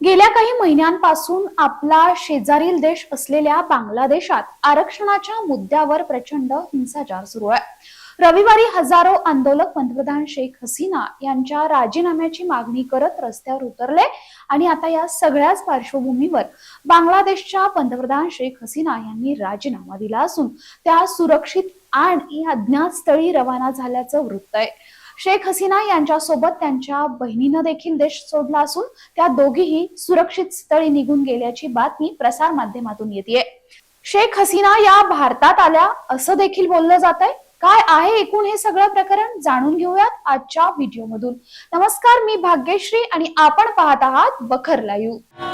गेल्या काही महिन्यांपासून आपला शेजारील देश असलेल्या बांगलादेशात आरक्षणाच्या मुद्द्यावर प्रचंड हिंसाचार सुरू आहे. रविवारी हजारो आंदोलक पंतप्रधान शेख हसीना यांच्या राजीनाम्याची मागणी करत रस्त्यावर उतरले आणि आता या सगळ्याच पार्श्वभूमीवर बांगलादेशच्या पंतप्रधान शेख हसीना यांनी राजीनामा दिला असून त्या सुरक्षित आणि अज्ञात स्थळी रवाना झाल्याचं वृत्त आहे. शेख हसीना यांच्यासोबत त्यांच्या बहिणीनं देखील देश सोडला असून त्या दोघीही सुरक्षित स्थळी निघून गेल्याची बातमी प्रसार माध्यमातून येते शेख हसीना या भारतात आल्या असं देखील बोललं जात आहे काय आहे एकूण हे सगळं प्रकरण जाणून घेऊयात आजच्या व्हिडिओमधून. नमस्कार मी भाग्यश्री आणि आपण पाहत आहात बखर लाईव्ह.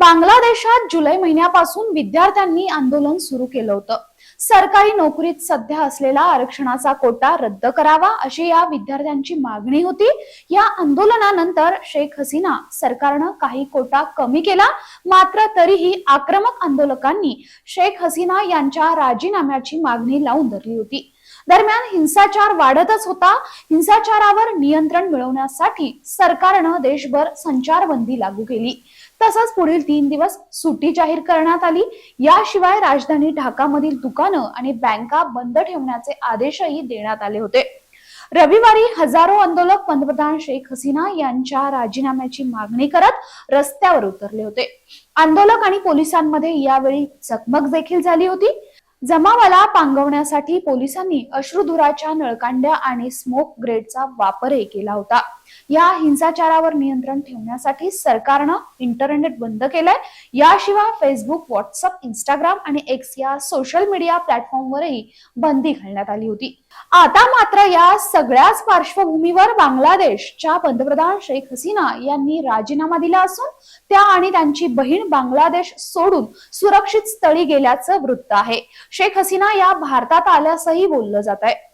बांगलादेशात जुलै महिन्यापासून विद्यार्थ्यांनी आंदोलन सुरू केलं होतं. सरकारी नोकरीत सध्या असलेला आरक्षणाचा कोटा रद्द करावा अशी या विद्यार्थ्यांची मागणी होती. या आंदोलनानंतर शेख हसीना सरकारनं काही कोटा कमी केला. मात्र तरीही आक्रमक आंदोलकांनी शेख हसीना यांच्या राजीनाम्याची मागणी लावून धरली होती. दरम्यान हिंसाचार वाढतच होता. हिंसाचारावर नियंत्रण मिळवण्यासाठी सरकारनं देशभर संचारबंदी लागू केली. तसंच पुढील तीन दिवस सुट्टी जाहीर करण्यात आली. याशिवाय राजधानी ढाकामधील दुकानं आणि बँका बंद ठेवण्याचे आदेशही देण्यात आले होते. रविवारी हजारो आंदोलक पंतप्रधान शेख हसीना यांच्या राजीनाम्याची मागणी करत रस्त्यावर उतरले होते. आंदोलक आणि पोलिसांमध्ये यावेळी चकमक देखील झाली होती. जमावाला पांगवण्यासाठी पोलिसांनी अश्रुधुराच्या नळकांड्या आणि स्मोक ग्रेडचा वापरही केला होता. या हिंसाचारावर नियंत्रण ठेवण्यासाठी सरकारनं इंटरनेट बंद केलंय. याशिवाय फेसबुक व्हॉट्सअप इंस्टाग्राम आणि एक्स या सोशल मीडिया प्लॅटफॉर्मवरही बंदी घालण्यात आली होती. आता मात्र या सगळ्याच पार्श्वभूमीवर बांगलादेशच्या पंतप्रधान शेख हसीना यांनी राजीनामा दिला असून त्या आणि त्यांची बहीण बांगलादेश सोडून सुरक्षित स्थळी गेल्याचं वृत्त आहे. शेख हसीना या भारतात आल्यासही बोललं जात आहे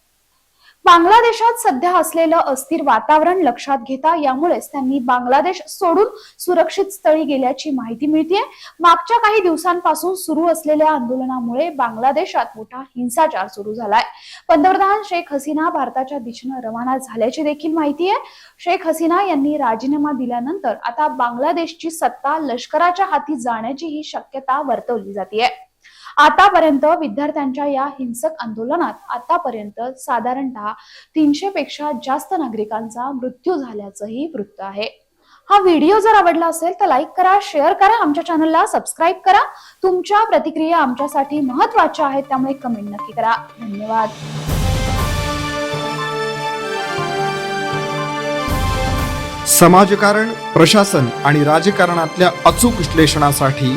बांगलादेशात सध्या असलेलं अस्थिर वातावरण लक्षात घेता यामुळेच त्यांनी बांगलादेश सोडून सुरक्षित स्थळी गेल्याची माहिती मिळते मागच्या काही दिवसांपासून सुरू असलेल्या आंदोलनामुळे बांगलादेशात मोठा हिंसाचार सुरू झालाय. पंतप्रधान शेख हसीना भारताच्या दिशेनं रवाना झाल्याची देखील माहिती आहे शेख हसीना यांनी राजीनामा दिल्यानंतर आता बांगलादेशची सत्ता लष्कराच्या हाती जाण्याची ही शक्यता वर्तवली जाते आतापर्यंत विद्यार्थ्यांच्या या हिंसक आंदोलनात आतापर्यंत साधारणतः तीनशे पेक्षा जास्त नागरिकांचा मृत्यू झाल्याचंही वृत्त आहे. हा व्हिडिओ जर आवडला असेल तर लाईक करा शेअर करा आमच्या चॅनलला सबस्क्राईब करा. तुमच्या प्रतिक्रिया आमच्यासाठी महत्त्वाच्या आहेत त्यामुळे कमेंट नक्की करा. धन्यवाद. समाजकारण प्रशासन आणि राजकारणातल्या अचूक विश्लेषणासाठी